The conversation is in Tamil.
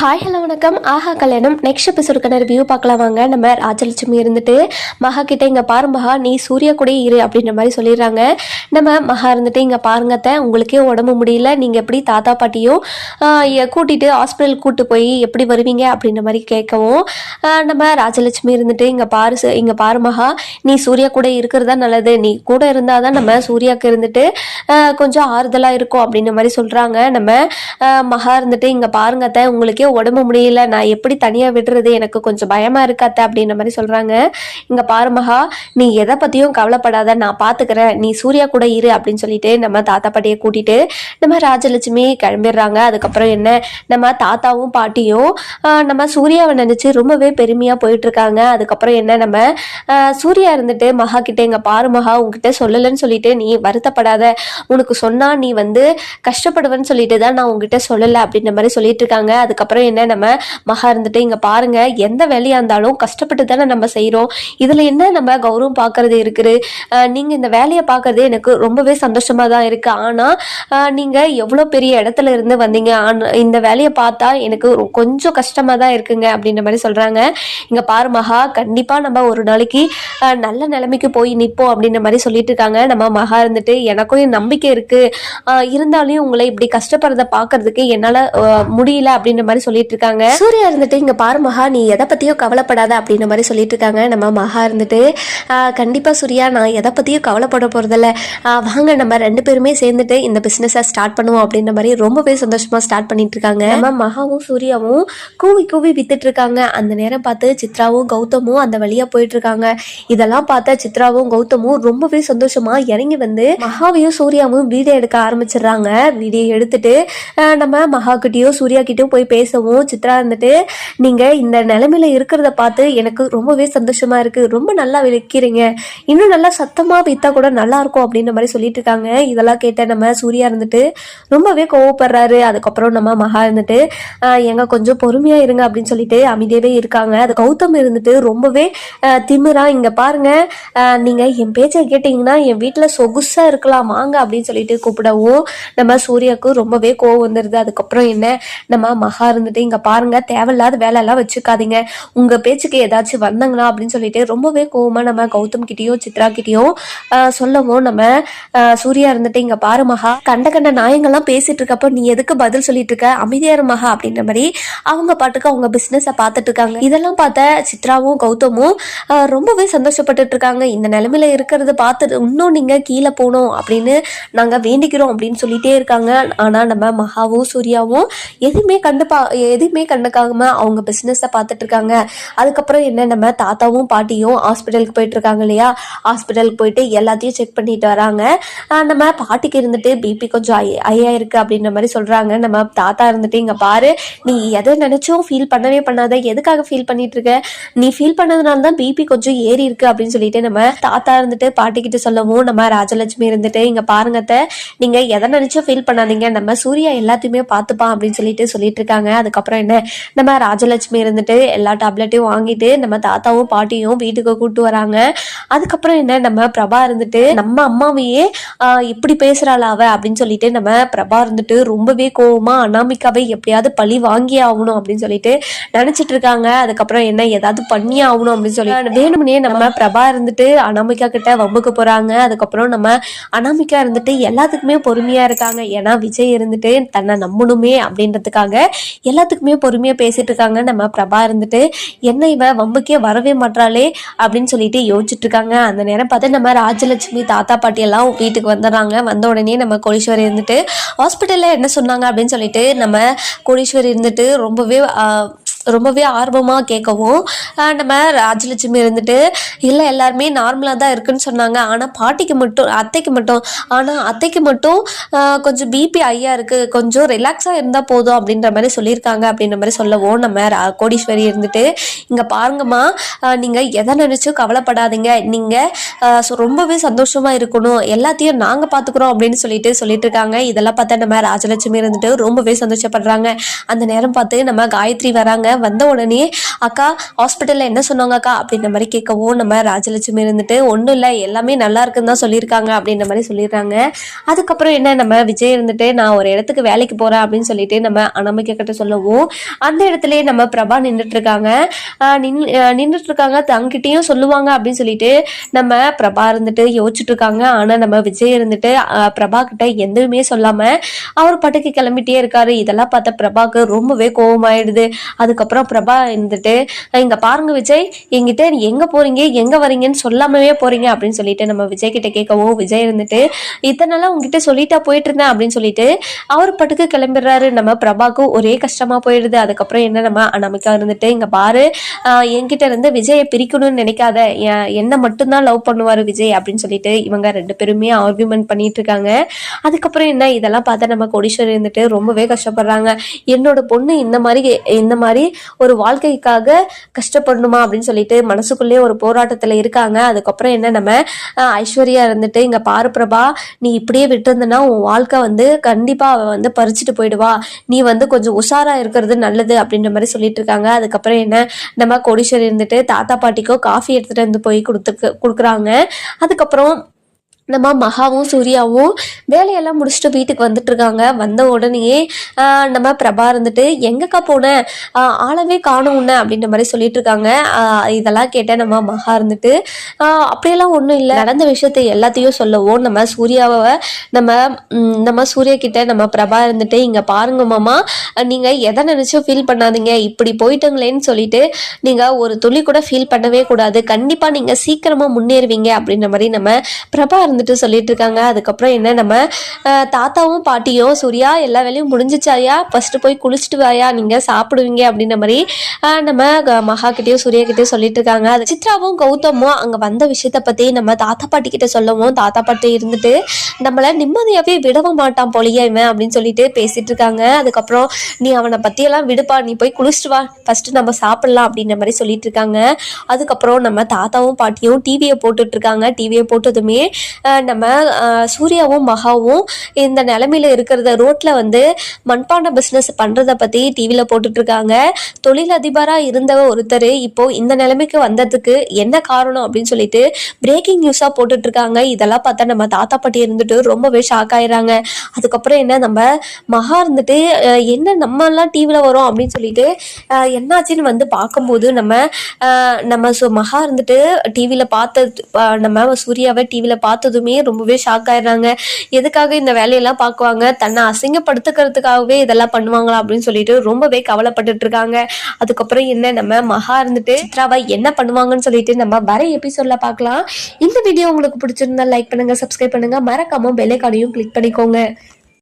ஹாய் ஹலோ வணக்கம். ஆஹா கல்யாணம். நெக்ஸ்ட் எபிசோடுக்கான ரிவ்யூ பார்க்கலாம் வாங்க. நம்ம ராஜலட்சுமி இருந்துட்டு மகா கிட்ட இங்கே பாரு மகா நீ சூர்யா கூட இரு அப்படின்ற மாதிரி சொல்லிடுறாங்க. நம்ம மகா இருந்துட்டு இங்கே பாருங்க அத்தை, உங்களுக்கே உடம்பு முடியல. நீங்கள் எப்படி தாத்தா பாட்டியும் கூட்டிகிட்டு கூட்டிட்டு ஹாஸ்பிட்டல் கூட்டு போய் எப்படி வருவீங்க அப்படின்ற மாதிரி கேட்கவும் நம்ம ராஜலட்சுமி இருந்துட்டு இங்கே பாரு இங்கே பாரு மகா. நீ சூர்யா கூட இருக்கிறதா நல்லது. நீ கூட இருந்தால் தான் நம்ம சூர்யாவுக்கு இருந்துட்டு கொஞ்சம் ஆறுதலாக இருக்கும் அப்படின்ற மாதிரி சொல்கிறாங்க நம்ம மகா இருந்துட்டு இங்கே பாருங்க அத்தை. உங்களுக்கே உடம்பு முடியல நான் எப்படி தனியாக விடுறது? எனக்கு கொஞ்சம் பயமாக இருக்காத்த அப்படின்ற மாதிரி சொல்கிறாங்க இங்கே பாரு மகா நீ எதை பற்றியும் கவலைப்படாத நான் பார்த்துக்கிறேன் நீ சூர்யா கூட இரு அப்படின்னு சொல்லிட்டு நம்ம தாத்தா பாட்டியை கூட்டிட்டு நம்ம ராஜலட்சுமி கிளம்பிடுறாங்க. அதுக்கப்புறம் என்ன? நம்ம தாத்தாவும் பாட்டியும் நம்ம சூர்யாவை நினச்சி ரொம்பவே பெருமையாக போயிட்டு இருக்காங்க அதுக்கப்புறம் என்ன? நம்ம சூர்யா இருந்துட்டு மகா கிட்ட இங்கே பாரு மகா உங்ககிட்ட சொல்லலைன்னு சொல்லிட்டு நீ வருத்தப்படாத. உனக்கு சொன்னா நீ வந்து கஷ்டப்படுவேன்னு சொல்லிட்டு தான் நான் உங்ககிட்ட சொல்லலை அப்படின்ற மாதிரி சொல்லிட்டு இருக்காங்க அதுக்கப்புறம் என்ன நம்ம மகா இருந்துட்டு இங்க பாருங்க எந்த வேலையா இருந்தாலும் கஷ்டப்பட்டு தானே நம்ம செய்கிறோம் இதுல என்ன நம்ம கௌரவம் பார்க்கறது இருக்குது? நீங்கள் நீங்க இந்த வேலையை பார்க்கறது எனக்கு ரொம்பவே சந்தோஷமா தான் இருக்கு. ஆனா நீங்கள் நீங்க எவ்வளோ பெரிய இடத்துல இருந்து வந்தீங்க? இந்த வேலையை பார்த்தா எனக்கு கொஞ்சம் கஷ்டமா தான் இருக்குங்க அப்படின்ற மாதிரி சொல்றாங்க. இங்க பாரு மகா கண்டிப்பா நம்ம ஒரு நாளைக்கு நல்ல நிலைமைக்கு போய் நிற்போம் அப்படின்ற மாதிரி சொல்லிட்டு இருக்காங்க. நம்ம மகா இருந்துட்டு எனக்கும் நம்பிக்கை இருக்கு. இருந்தாலும் உங்களை இப்படி கஷ்டப்படுறத பாக்குறதுக்கு என்னால முடியல அப்படின்ற மாதிரி சொல்லிட்டு இருக்காங்க சூர்யா இருந்துட்டு இங்க பாரு மகா நீ எதை பத்தியும் கவலைப்படாத அப்படின்ற மாதிரி சொல்லிட்டு இருக்காங்க நம்ம மகா இருந்துட்டு கண்டிப்பா சூர்யா நான் எதை பத்தியும் கவலைப்பட போறதில்ல. வாங்க நம்ம ரெண்டு பேருமே சேர்ந்துட்டு இந்த பிசினஸை ஸ்டார்ட் பண்ணுவோம் அப்படின்ற மாதிரி ரொம்பவே சந்தோஷமா ஸ்டார்ட் பண்ணிட்டு இருக்காங்க நம்ம மகாவும் சூர்யாவும் கூவி கூவி வித்துட்டு இருக்காங்க அந்த நேரம் பார்த்து சித்ராவும் கௌதமும் அந்த வழியா போயிட்டு இருக்காங்க இதெல்லாம் பார்த்த சித்ராவும் கௌதமும் ரொம்பவே சந்தோஷமா இறங்கி வந்து மகாவையும் சூர்யாவும் வீடியோ எடுக்க ஆரம்பிச்சிடுறாங்க. வீடியோ எடுத்துட்டு நம்ம மகா கிட்டயும் சூர்யா கிட்டயும் போய் பேசவும் சித்ரா இருந்துட்டு நீங்க இந்த நிலைமையில இருக்கிறத பார்த்து எனக்கு ரொம்பவே சந்தோஷமா இருக்கு. ரொம்ப நல்லா விற்கிறீங்க இன்னும் நல்லா சத்தமா விற்றா கூட நல்லா இருக்கும் அப்படின்ற மாதிரி சொல்லிட்டு இருக்காங்க. இதெல்லாம் கேட்ட நம்ம சூர்யா இருந்துட்டு ரொம்பவே கோவப்படுறாரு. அதுக்கப்புறம் நம்ம மகா இருந்துட்டு எங்க கொஞ்சம் பொறுமையா இருங்க அப்படின்னு சொல்லிட்டு அமைதியாகவே இருக்காங்க. அது கௌதம் இருந்துட்டு ரொம்பவே திமிரா இங்க பாருங்க நீங்கள் நீங்க என் பேச்சை கேட்டீங்கன்னா என் வீட்டுல சொகுசா இருக்கலாம். வாங்க அப்படின்னு சொல்லிட்டு கூப்பிடவும் நம்ம சூர்யாவுக்கு ரொம்பவே கோவம் வந்துடுது அதுக்கப்புறம் என்ன நம்ம மகா இருந்துட்டு இங்க பாருங்க தேவையில்லாத வேலை எல்லாம் வச்சுக்காதீங்க. உங்க பேச்சுக்கு ஏதாச்சும் வந்தாங்களா அப்படின்னு சொல்லிட்டு ரொம்பவே கோவமா நம்ம கௌதம் கிட்டயும் சித்ரா கிட்டேயோ சொல்லவும் நம்ம சூர்யா இருந்துட்டு இங்க பாரு மகா கண்ட கண்ட நாயங்கள்லாம் பேசிட்டு இருக்கப்போ நீ எதுக்கு பதில் சொல்லிட்டு இருக்க? அமைதியார் மகா அப்படின்ற மாதிரி அவங்க பாட்டுக்கு அவங்க பிஸ்னஸை பார்த்துட்டு இருக்காங்க. இதெல்லாம் பார்த்த சித்ராவும் கௌதமும் ரொம்பவே சந்தோஷப்பட்டுட்டு இருக்காங்க. இந்த நிலைமையில இருக்கிறத பார்த்து இன்னும் நீங்க கீழே போகணும் அப்படின்னு நாங்க வேண்டிக்கிறோம் அப்படின்னு சொல்லிட்டே இருக்காங்க. ஆனா நம்ம மகாவும் சூர்யாவும் எதுவுமே கண்டுப்பா எதுவுமே கண்டுக்காம அவங்க பிஸ்னஸை பார்த்துட்டு இருக்காங்க அதுக்கப்புறம் என்ன நம்ம தாத்தாவும் பாட்டியும் ஹாஸ்பிட்டலுக்கு போயிட்டு இருக்காங்க இல்லையா? ஹாஸ்பிட்டலுக்கு போயிட்டு எல்லாத்தையும் செக் பண்ணிட்டு வராங்க. நம்ம பாட்டிக்கு இருந்துட்டு பிபி கொஞ்சம் ஐ- ஐயா இருக்கு அப்படின்ற மாதிரி சொல்றாங்க. நம்ம தாத்தா இருந்துட்டு இங்க பாரு நீ எதை நினைச்சும் ஃபீல் பண்ணவே பண்ணாத. எதுக்காக ஃபீல் பண்ணிட்டு இருக்க நீ ஃபீல் பண்ணதுனால தான் பிபி கொஞ்சம் ஏறி இருக்கு அப்படின்னு சொல்லிட்டு நம்ம தாத்தா இருந்துட்டு பாட்டி கிட்ட சொல்லவும் நம்ம ராஜலட்சுமி இருந்துட்டு இங்க பாருங்க நீங்க எதை நினைச்சும் ஃபீல் பண்ணாதீங்க. நம்ம சூர்யா எல்லாத்தையுமே பார்த்துப்பான் அப்படின்னு சொல்லிட்டு சொல்லிட்டு இருக்காங்க அதுக்கப்புறம் என்ன? நம்ம ராஜலட்சுமி இருந்துட்டு எல்லா டேப்லெட்டையும் வாங்கிட்டு நம்ம தாத்தாவும் பாட்டியும் வீட்டுக்கு கூட்டு வராங்க. அதுக்கப்புறம் என்ன? நம்ம பிரபா இருந்துட்டு நம்ம அம்மாவையே இப்படி பேசுறாளா அவ? அப்படின்னு சொல்லிட்டு நம்ம பிரபா இருந்துட்டு ரொம்பவே கோவமா அனாமிகாவை எப்படியாவது பழி வாங்கியே ஆகணும் அப்படின்னு சொல்லிட்டு நினைச்சிட்டு இருக்காங்க. அதுக்கப்புறம் என்ன? ஏதாவது பண்ணியே ஆகணும் அப்படின்னு சொல்லி வேணும்னே நம்ம பிரபா இருந்துட்டு அனாமிகா கிட்ட வம்புக்கு போறாங்க. அதுக்கப்புறம் நம்ம அனாமிகா இருந்துட்டு எல்லாத்துக்குமே பொறுமையா இருக்காங்க. ஏன்னா விஜய் இருந்துட்டு தன்னை நம்பணுமே அப்படின்றதுக்காக எல்லாத்துக்குமே பொறுமையா பேசிட்டு இருக்காங்க. நம்ம பிரபா இருந்துட்டு என்ன இவ? வம்புக்கே வரவே மாட்டாளே அப்படின்னு சொல்லிட்டு யோசிச்சுட்டு இருக்காங்க. அந்த நேரம் பார்த்து நம்ம ராஜலட்சுமி தாத்தா பாட்டி எல்லாம் வீட்டுக்கு வந்துடுறாங்க. வந்த உடனே நம்ம கோடீஸ்வரி இருந்துட்டு ஹாஸ்பிட்டல்ல என்ன சொன்னாங்க? அப்படின்னு சொல்லிட்டு நம்ம கோடீஸ்வரி இருந்துட்டு ரொம்பவே ரொம்பவே ஆர்வமாக கேட்கவும் நம்ம ராஜலட்சுமி இருந்துட்டு இல்லை எல்லாருமே நார்மலாக தான் இருக்குன்னு சொன்னாங்க. ஆனால் பாட்டிக்கு மட்டும் அத்தைக்கு மட்டும் ஆனால் அத்தைக்கு மட்டும் கொஞ்சம் பிபி ஐயா இருக்குது கொஞ்சம் ரிலாக்ஸாக இருந்தால் போதும் அப்படின்ற மாதிரி சொல்லியிருக்காங்க. அப்படின்ற மாதிரி சொல்லவும் நம்ம ரா- கோடீஸ்வரி இருந்துட்டு இங்கே பாருங்கம்மா நீங்கள் எதை நினச்சும் கவலைப்படாதீங்க. நீங்கள் ரொம்பவே சந்தோஷமாக இருக்கணும். எல்லாத்தையும் நாங்கள் பார்த்துக்குறோம் அப்படின்னு சொல்லிட்டு சொல்லிட்டு இருக்காங்க இதெல்லாம் பார்த்தா நம்ம ராஜலட்சுமி இருந்துட்டு ரொம்பவே சந்தோஷப்படுறாங்க. அந்த நேரம் பார்த்து நம்ம காயத்ரி வராங்க. வந்த உடனே அக்கா ஹாஸ்பிட்டலில் என்ன சொன்னாங்க அக்கா? அப்படின்ற மாதிரி கேட்கவும் நம்ம ராஜலட்சுமி இருந்துட்டு ஒன்றும் இல்லை எல்லாமே நல்லா இருக்குன்னு தான் சொல்லியிருக்காங்க அப்படின்ற மாதிரி சொல்லிடுறாங்க. அதுக்கப்புறம் என்ன நம்ம விஜய் இருந்துட்டு நான் ஒரு இடத்துக்கு வேலைக்கு போகிறேன் அப்படின்னு சொல்லிட்டு நம்ம அனாமிக்க கிட்ட சொல்லவும் அந்த இடத்துலயே நம்ம பிரபா நின்றுட்டு இருக்காங்க நின் நின்றுட்டு இருக்காங்க தங்கிட்டையும் சொல்லுவாங்க அப்படின்னு சொல்லிட்டு நம்ம பிரபா இருந்துட்டு யோசிச்சுட்டு இருக்காங்க ஆனா நம்ம விஜய் இருந்துட்டு பிரபா கிட்ட எதுவுமே சொல்லாம அவர் பட்டுக்கு கிளம்பிட்டே இருக்காரு. இதெல்லாம் பார்த்த பிரபாக்கு ரொம்பவே கோவமாயிடுது. அதுக்கப்புறம் பிரபா இருந்துட்டு இங்க பாருங்க விஜய் எங்கிட்ட நீ எங்க போறீங்க எங்க வரீங்கன்னு சொல்லாமவே போறீங்க அப்படின்னு சொல்லிட்டு நம்ம விஜய் கிட்ட கேட்கவும் விஜய் இருந்துட்டு இத்தனை நாளா உங்ககிட்ட சொல்லிட்டா போயிட்டு இருந்தேன் அப்படின்னு சொல்லிட்டு அவர் பாட்டுக்கு கிளம்பிடுறாரு. நம்ம பிரபாக்கு ஒரே கஷ்டமா போயிடுது. அதுக்கப்புறம் என்ன நம்ம அனாமிக்கா இருந்துட்டு இங்க பாரு என்கிட்ட இருந்து விஜயை பிரிக்கணும்னு நினைக்காத. என்ன மட்டும்தான் லவ் பண்ணுவாரு விஜய் அப்படின்னு சொல்லிட்டு இவங்க ரெண்டு பேருமே ஆர்கியூமெண்ட் பண்ணிட்டு இருக்காங்க அதுக்கப்புறம் என்ன இதெல்லாம் பார்த்தா நம்ம கோடீஸ்வரி இருந்துட்டு ரொம்பவே கஷ்டப்படுறாங்க. என்னோட பொண்ணு இந்த மாதிரி இந்த மாதிரி ஒரு வாழ்க்கைக்காக கஷ்டப்படணுமா அப்படின்னு சொல்லிட்டு மனசுக்குள்ளேயே ஒரு போராட்டத்தில் இருக்காங்க. அதுக்கப்புறம் என்ன நம்ம ஐஸ்வர்யா இருந்துட்டு இங்கே பாரு பிரபா நீ இப்படியே விட்டுருந்தனா உன் வாழ்க்கை வந்து கண்டிப்பாக அவள் வந்து பறிச்சுட்டு போயிடுவா. நீ வந்து கொஞ்சம் உஷாராக இருக்கிறது நல்லது அப்படின்ற மாதிரி சொல்லிட்டு இருக்காங்க. அதுக்கப்புறம் என்ன நம்ம கோடீஸ்வரி இருந்துட்டு தாத்தா பாட்டிக்கோ காஃபி எடுத்துகிட்டு வந்து போய் கொடுத்துருக்கு கொடுக்குறாங்க. அதுக்கப்புறம் நம்ம மகாவும் சூர்யாவும் வேலையெல்லாம் முடிச்சுட்டு வீட்டுக்கு வந்துட்டு இருக்காங்க. வந்த உடனேயே நம்ம பிரபா இருந்துட்டு எங்கக்கா போன? ஆளவே காணும் உன்ன அப்படின்ற மாதிரி சொல்லிட்டு இருக்காங்க. இதெல்லாம் கேட்ட நம்ம மகா இருந்துட்டு அப்படியெல்லாம் ஒன்றும் இல்லை. நடந்த விஷயத்தை எல்லாத்தையும் சொல்லவும் நம்ம சூர்யாவை நம்ம நம்ம சூர்யா கிட்ட நம்ம பிரபா இருந்துட்டு இங்க பாருங்க மாமா நீங்க எதை நினைச்சும் ஃபீல் பண்ணாதீங்க. இப்படி போயிட்டுங்களேன்னு சொல்லிட்டு நீங்க ஒரு துளி கூட ஃபீல் பண்ணவே கூடாது. கண்டிப்பா நீங்க சீக்கிரமா முன்னேறுவீங்க. அப்படின்ற மாதிரி நம்ம பிரபா இருந்துட்டு சொல்லிட்டு இருக்காங்க அதுக்கப்புறம் என்ன நம்ம தாத்தாவும் பாட்டியும் சூர்யா எல்லா வேலையும் முடிஞ்சிச்சாயா ஃபர்ஸ்ட் போய் குளிச்சுட்டு வாயா நீங்க சாப்பிடுவீங்க. அப்படின்ற மாதிரி நம்ம மகா கிட்டயும் சூர்யா கிட்டயும் சொல்லிட்டு இருக்காங்க அது சித்ராவும் கௌதமும் அங்க வந்த விஷயத்த பத்தி நம்ம தாத்தா பாட்டி கிட்ட சொல்லவும் தாத்தா பாட்டி இருந்துட்டு நம்மள நிம்மதியாவே விடவும் மாட்டான் போலியே இவன் அப்படின்னு சொல்லிட்டு பேசிட்டு இருக்காங்க அதுக்கப்புறம் நீ அவனை பற்றியெல்லாம் விடுப்பா. நீ போய் குளிச்சுட்டு வா. ஃபர்ஸ்ட் நம்ம சாப்பிடலாம். அப்படின்ற மாதிரி சொல்லிட்டு இருக்காங்க அதுக்கப்புறம் நம்ம தாத்தாவும் பாட்டியும் டிவியை போட்டுட்டு இருக்காங்க டிவியை போட்டதுமே நம்ம சூர்யாவும் மகாவும் இந்த நிலமையில இருக்கிறத ரோட்டில் வந்து மண்பாண்ட பிஸ்னஸ் பண்ணுறதை பற்றி டிவியில் போட்டுட்ருக்காங்க. தொழிலதிபராக தொழிலதிபரா இருந்த ஒருத்தர் இப்போது இந்த நிலைமைக்கு வந்ததுக்கு என்ன காரணம் அப்படின்னு சொல்லிட்டு பிரேக்கிங் நியூஸாக போட்டுட்ருக்காங்க. இதெல்லாம் பார்த்தா நம்ம தாத்தா பாட்டி இருந்துட்டு ரொம்பவே ஷாக் ஆயிடுறாங்க. அதுக்கப்புறம் என்ன நம்ம மகா இருந்துட்டு என்ன நம்மலாம் டிவியில் வரோம் அப்படின்னு சொல்லிட்டு என்னாச்சுன்னு வந்து பார்க்கும்போது நம்ம நம்ம சு- மகா இருந்துட்டு டிவியில் பார்த்த நம்ம சூர்யாவை டிவியில் பார்த்ததுமே ரொம்பவே ஷாக் ஆயிடுறாங்க. எதுக்காக இந்த வேலையெல்லாம் பார்க்குவாங்க? தன்னை அசிங்கப்படுத்துக்கிறதுக்காகவே இதெல்லாம் பண்ணுவாங்களா அப்படின்னு சொல்லிட்டு ரொம்பவே கவலைப்பட்டுட்டு இருக்காங்க. அதுக்கப்புறம் என்ன நம்ம மகா இருந்துட்டு சித்ராவை என்ன பண்ணுவாங்கன்னு சொல்லிட்டு நம்ம வர எபிசோட்ல பார்க்கலாம். இந்த வீடியோ உங்களுக்கு பிடிச்சிருந்தா லைக் பண்ணுங்க சப்ஸ்கிரைப் பண்ணுங்க. மறக்காம பெல்லைக்கானையும் கிளிக் பண்ணிக்கோங்க.